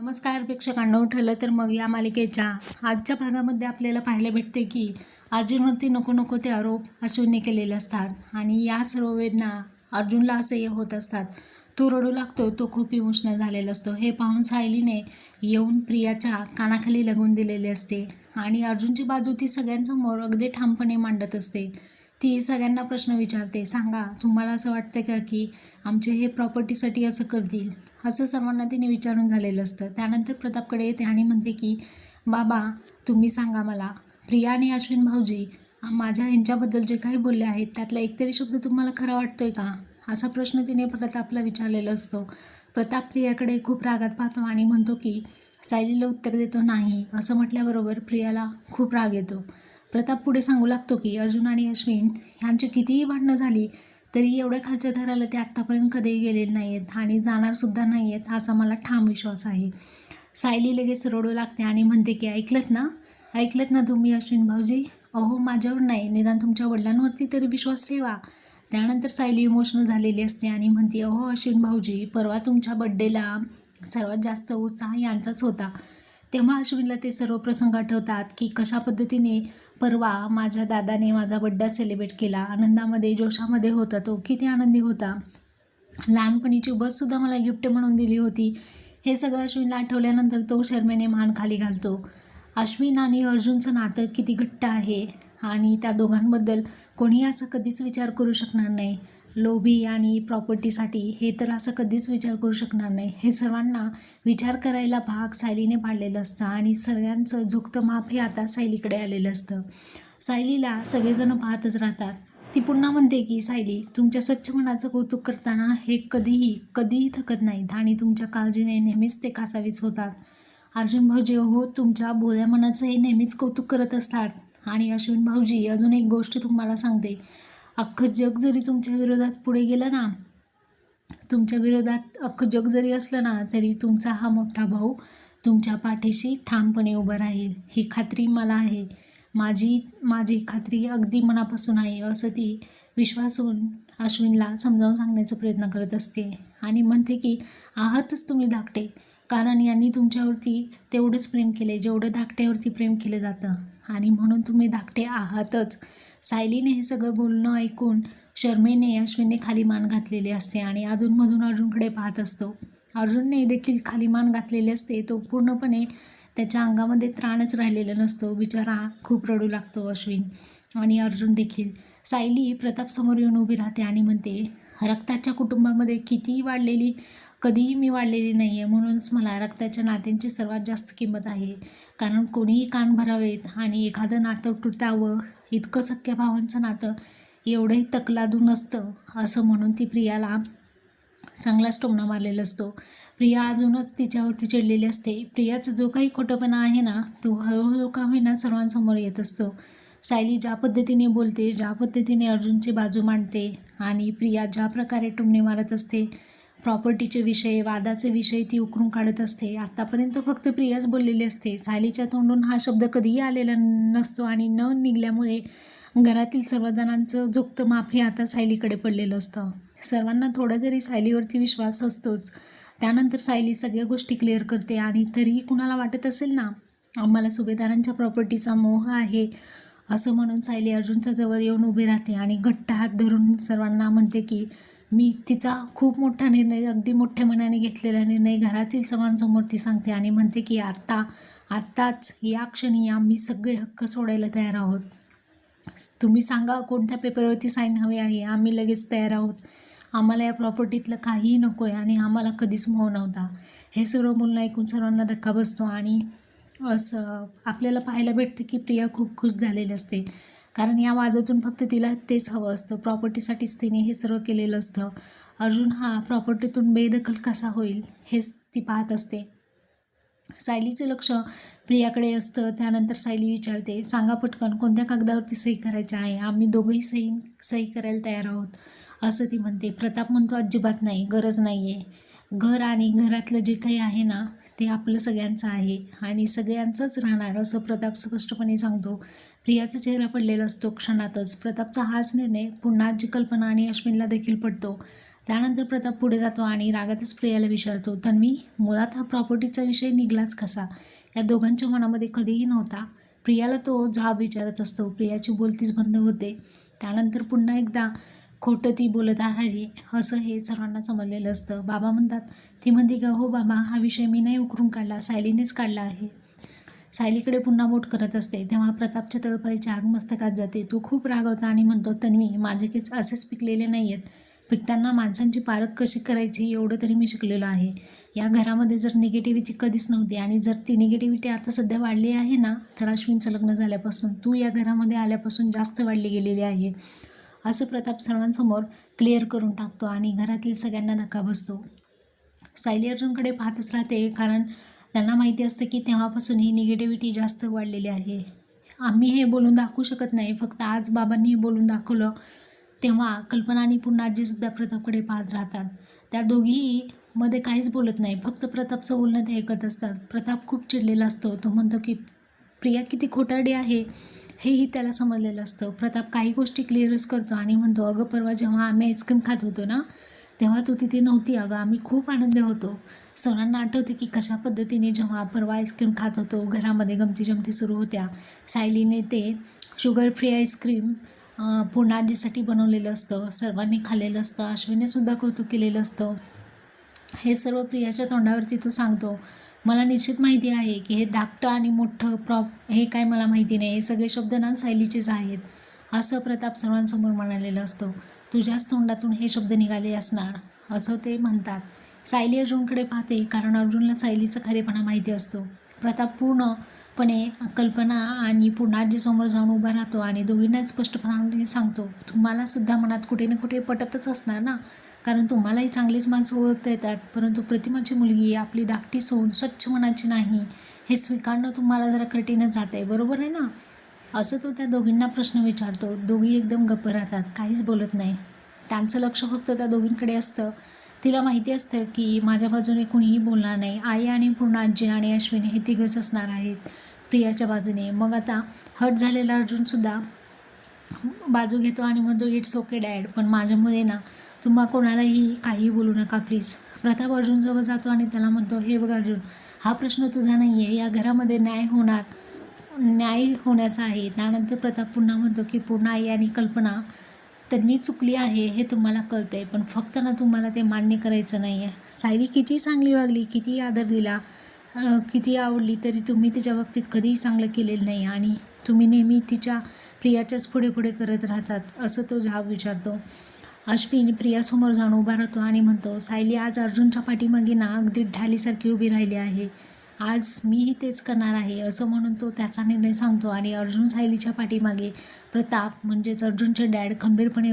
नमस्कार प्रेक्षकांनो ठरलं तर मग या मालिकेच्या आजच्या भागामध्ये आपल्याला पाहायला भेटते की अर्जुनवरती नको नको ते आरोप अश्विनने केलेले असतात आणि या सर्व वेदना अर्जुनला असह्य होत असतात. तो रडू लागतो तो खूप इमोशनल झालेला असतो. हे पाहून सायलीने येऊन प्रियाच्या कानाखाली लगून दिलेले असते आणि अर्जुनची बाजू ती सगळ्यांसमोर अगदी ठामपणे मांडत असते. ती सगळ्यांना प्रश्न विचारते सांगा तुम्हाला असं वाटतं का की आमचे हे प्रॉपर्टीसाठी असं करतील? असं सर्वांना तिने विचारून झालेलं असतं. त्यानंतर प्रतापकडे येते आणि म्हणते की बाबा तुम्ही सांगा मला प्रिया आणि अश्विन भाऊजी माझ्या ह्यांच्याबद्दल जे काही बोलले आहेत त्यातला एकतरी शब्द तुम्हाला खरा वाटतो आहे का? असा प्रश्न तिने प्रतापला विचारलेला असतो. प्रताप प्रियाकडे खूप रागात पाहतो आणि म्हणतो की सायलीला उत्तर देतो नाही. असं म्हटल्याबरोबर प्रियाला खूप राग येतो. प्रताप पुढे सांगू लागतो की अर्जुन आणि अश्विन ह्यांची कितीही भांडणं झाली तरी एवढ्या खालच्या थराला ते आत्तापर्यंत कधीही गेलेले नाही आहेत आणि जाणारसुद्धा नाही आहेत असा मला ठाम विश्वास आहे. सायली लगेच रडू लागते आणि म्हणते की ऐकलत ना? ऐकलत ना तुम्ही अश्विन भाऊजी? अहो माझ्यावर नाही. निदान तुमच्या वडिलांवरती तरी विश्वास ठेवा. त्यानंतर सायली इमोशनल झालेली असते आणि म्हणते अहो अश्विन भाऊजी परवा तुमच्या बड्डेला सर्वात जास्त उत्साह यांचाच होता. तेव्हा अश्विनला ते सर्व प्रसंग आठवतात की कशा पद्धतीने परवा माझ्या दादाने माझा बड्डा सेलिब्रेट केला. आनंदामध्ये जोशामध्ये होता तो. किती आनंदी होता. लहानपणीची बससुद्धा मला गिफ्ट म्हणून दिली होती. हे सगळं अश्विनला आठवल्यानंतर तो शर्मेने मान खाली घालतो. अश्विन आणि अर्जुनचं नातं किती घट्ट आहे. आणि त्या दोघांबद्दल कोणी असं कधीच विचार करू शकणार नाही. लोभी आणि प्रॉपर्टीसाठी हे तर असं कधीच विचार करू शकणार नाही. हे सर्वांना विचार करायला भाग सायलीने पाडलेलं असतं आणि सगळ्यांचं झुकतं माप हे आता सायलीकडे आलेलं असतं. सायलीला सगळेजण पाहतच राहतात. ती पुन्हा म्हणते की सायली तुमच्या स्वच्छ मनाचं कौतुक करताना हे कधीही कधीही थकत नाहीत आणि तुमच्या काळजीने नेहमीच ते कासावीच होतात. अर्जुन भाऊजी हो तुमच्या भोळ्या मनाचं हे नेहमीच कौतुक करत असतात. आणि अश्विन भाऊजी अजून एक गोष्ट तुम्हाला सांगते. अख्खं जग जरी तुमच्या विरोधात पुढे गेलं ना तुमच्या विरोधात अख्खं जग जरी असलं ना तरी तुमचा हा मोठा भाऊ तुमच्या पाठीशी ठामपणे उभं राहील. ही खात्री मला आहे. माझी माझी खात्री अगदी मनापासून आहे असं ती विश्वासून अश्विनला समजावून सांगण्याचा प्रयत्न करत असते. आणि म्हणते की आहातच तुम्ही धाकटे कारण यांनी तुमच्यावरती तेवढंच प्रेम केले जेवढं धाकट्यावरती प्रेम केलं जातं. आणि म्हणून तुम्ही धाकटे आहातच. सायलीने हे सगळं बोलणं ऐकून शर्मेने अश्विनने खाली मान घातलेली असते आणि अधूनमधून अर्जुनकडे पाहत असतो. अर्जुनने देखील खाली मान घातलेली असते. तो पूर्णपणे त्याच्या अंगामध्ये त्राणच राहिलेला नसतो. बिचारा खूप रडू लागतो अश्विन आणि अर्जुन देखील. सायली प्रतापसमोर येऊन उभी राहते आणि म्हणते रक्ताच्या कुटुंबामध्ये कितीही वाढलेली कधीही मी वाढलेली नाही आहे म्हणूनच मला रक्ताच्या नात्यांची सर्वात जास्त किंमत आहे. कारण कोणीही कान भरावेत आणि एखादं नातं तुटावं इतकं सख्या भावांचं नातं एवढंही तकलादू नसतं असं म्हणून ती प्रियाला चांगलाच टोमणा मारलेला असतो. प्रिया अजूनच तिच्यावरती चिडलेली असते. प्रियाचा जो काही खोटंपणा आहे ना तो हळूहळू का होईना सर्वांसमोर येत असतो. सायली ज्या पद्धतीने बोलते ज्या पद्धतीने अर्जुनची बाजू मांडते आणि प्रिया ज्या प्रकारे टुमणे मारत असते प्रॉपर्टीचे विषय वादाचे विषय ती उकरून काढत असते. आत्तापर्यंत फक्त प्रियाच बोललेली असते. सायलीच्या तोंडून हा शब्द कधीही आलेला नसतो आणि न निघल्यामुळे घरातील सर्वजणांचं झुकतं माफी आता सायलीकडे पडलेलं असतं. सर्वांना थोडा तरी सायलीवरती विश्वास असतोच त्यानंतर सायली सगळ्या गोष्टी क्लिअर करते आणि तरीही कुणाला वाटत असेल ना आम्हाला सुभेदारांच्या प्रॉपर्टीचा मोह आहे असं म्हणून सायली अर्जुनच्या जवळ येऊन उभी राहते आणि घट्ट हात धरून सर्वांना म्हणते की मी तिचा खूप मोठा निर्णय अगदी मोठ्या मनाने घेतलेला निर्णय घरातील सर्वांसमोर ती सांगते आणि म्हणते की आत्ता आत्ताच या क्षणी आम्ही सगळे हक्क सोडायला तयार आहोत. तुम्ही सांगा कोणत्या पेपरवरती साईन हवे आहे आम्ही लगेच तयार आहोत. आम्हाला या प्रॉपर्टीतलं काहीही नको आहे आणि आम्हाला कधीच मोह नव्हता. हे सर्व बोलणं ऐकून सर्वांना धक्का बसतो आणि असं आपल्याला पाहायला भेटतं की प्रिया खूप खुश झालेली असते. कारण या वादातून फक्त तिला तेच हवं असतं. प्रॉपर्टीसाठीच तिने हे सर्व केलेलं असतं. अर्जुन हा प्रॉपर्टीतून बेदखल कसा होईल हेच ती पाहत असते. सायलीचं लक्ष प्रियाकडे असतं. त्यानंतर सायली विचारते सांगा पटकन कोणत्या कागदावरती सही करायची आहे? आम्ही दोघंही सही सही करायला तयार आहोत. असं ती म्हणते. प्रताप म्हणतो अजिबात नाही गरज नाही आहे घर आणि घरातलं जे काही आहे ना ते आपलं सगळ्यांचं आहे. आणि सगळ्यांचंच राहणार असं प्रताप स्पष्टपणे सांगतो. प्रियाचा चेहरा पडलेला असतो क्षणातच. प्रतापचा हाच निर्णय पुन्हा जी कल्पना आणि अश्विनला देखील पडतो. त्यानंतर प्रताप पुढे जातो आणि रागातच प्रियाला विचारतो तन्वी मुळात हा प्रॉपर्टीचा विषय निघलाच कसा या दोघांच्या मनामध्ये कधीही नव्हता. प्रियाला तो जाब विचारत असतो. प्रियाची बोलतीच बंद होते. त्यानंतर पुन्हा एकदा खोटं ती बोलत आहे असं हे सर्वांना समजलेलं असतं. बाबा म्हणतात ती म्हणते का हो बाबा हा विषय मी नाही उकरून काढला सायलीनेच काढला आहे. सायलीकडे पुन्हा बोट करत असते. तेव्हा प्रतापच्या तळपाईच्या आग मस्तकात जाते. तो खूप रागवता आणि म्हणतो तन्वी माझे केस असेच पिकलेले नाही आहेत पिकताना माणसांची पारख कशी करायची एवढं तरी मी शिकलेलो आहे. या घरामध्ये जर निगेटिव्हिटी कधीच नव्हती आणि जर ती निगेटिव्हिटी आता सध्या वाढली आहे ना तर अश्विनचं लग्न झाल्यापासून तू या घरामध्ये आल्यापासून जास्त वाढली गेलेली आहे. असं प्रताप सर्वांसमोर क्लिअर करून टाकतो आणि घरातील सगळ्यांना धक्का बसतो. सायली अर्जुनकडे पाहतच राहते कारण त्यांना माहिती असतं की तेव्हापासून ही निगेटिव्हिटी जास्त वाढलेली आहे. आम्ही हे बोलून दाखवू शकत नाही फक्त आज बाबांनी बोलून दाखवलं. तेव्हा कल्पना आणि पुन्हा आजीसुद्धा प्रतापकडे पाहत राहतात. त्या दोघीही मध्ये काहीच बोलत नाही फक्त प्रतापचं बोलणं ते ऐकत असतात. प्रताप खूप चिडलेला असतो. तो म्हणतो की प्रिया किती खोटारडी आहे. हेही त्याला समजलेलं असतं. प्रताप काही गोष्टी क्लिअरच करतो आणि म्हणतो अगं परवा जेव्हा आम्ही आईस्क्रीम खात होतो ना तेव्हा तू तिथे नव्हती. अगं आम्ही खूप आनंद होतो. सर्वांना आठवते की कशा पद्धतीने जेव्हा परवा आईस्क्रीम खात होतो घरामध्ये गमती जमती सुरू होत्या. सायलीने ते शुगर फ्री आईस्क्रीम पूर्ण आजीसाठी बनवलेलं असतं. सर्वांनी खाल्लेलं असतं. अश्विनेसुद्धा कौतुक केलेलं असतं. हे सर्व प्रियाच्या तोंडावरती तो सांगतो. मला निश्चित माहिती आहे की हे धाकटं आणि मोठं प्रॉप हे काय मला माहिती नाही. हे सगळे शब्द ना सायलीचेच आहेत. असं प्रताप सर्वांसमोर म्हणालेलं असतो. तुझ्याच तोंडातून हे शब्द निघाले असणार असं ते म्हणतात. सायली अर्जुनकडे पाहते कारण अर्जुनला सायलीचा खरेपणा माहिती असतो. प्रताप पूर्णपणे कल्पना आणि पुन्हा समोर जाऊन उभा राहतो आणि दोघींनाच स्पष्टपणे सांगतो तुम्हाला सुद्धा मनात कुठे ना कुठे पटतच असणार ना? कारण तुम्हालाही चांगलीच माणसं ओळखता येतात. परंतु प्रतिमाची मुलगी आपली धाकटी सोन स्वच्छ मनाची नाही. हे स्वीकारणं तुम्हाला जरा कठीणच जात आहे बरोबर आहे ना? असं तो त्या दोघींना प्रश्न विचारतो. दोघी एकदम गप्प राहतात. काहीच बोलत नाही. त्यांचं लक्ष फक्त त्या दोघींकडे असतं. तिला माहिती असतं की माझ्या बाजूने कुणीही बोलणार नाही. आई आणि पूर्ण आजी आणि अश्विनी हे तिघच असणार आहेत प्रियाच्या बाजूने. मग आता हट झालेला अर्जुनसुद्धा बाजू घेतो आणि म्हणतो इट्स ओके डॅड पण माझ्यामुळे ना तुम्हा कोणालाही काही बोलू नका प्लीज प्रताप अर्जुनजवळ जातो आणि त्याला म्हणतो हे बघ अर्जुन हा प्रश्न तुझा नाही आहे या घरामध्ये न्याय होणार न्याय होण्याचा आहे. त्यानंतर प्रताप पुन्हा म्हणतो की पूर्ण आई आणि कल्पना तर मी चुकली आहे हे तुम्हाला कळतं आहे पण फक्त ना तुम्हाला ते मान्य करायचं नाही आहे सायली किती चांगली वागली किती आदर दिला किती आवडली तरी तुम्ही तिच्या बाबतीत कधीही चांगलं केलेलं नाही. आणि तुम्ही नेहमी तिच्या प्रियाच्याच पुढे पुढे करत राहतात असं तो जाब विचारतो. अश्विन प्रियासमोर जाऊन उभा राहतो आणि म्हणतो सायली आज अर्जुनच्या पाठीमागे ना अगदी ढालीसारखी उभी राहिली आहे. आज मीही तेच करणार आहे असं म्हणून तो त्याचा निर्णय सांगतो आणि अर्जुन सायलीच्या पाठीमागे प्रताप म्हणजेच अर्जुनचे डॅड खंबीरपणे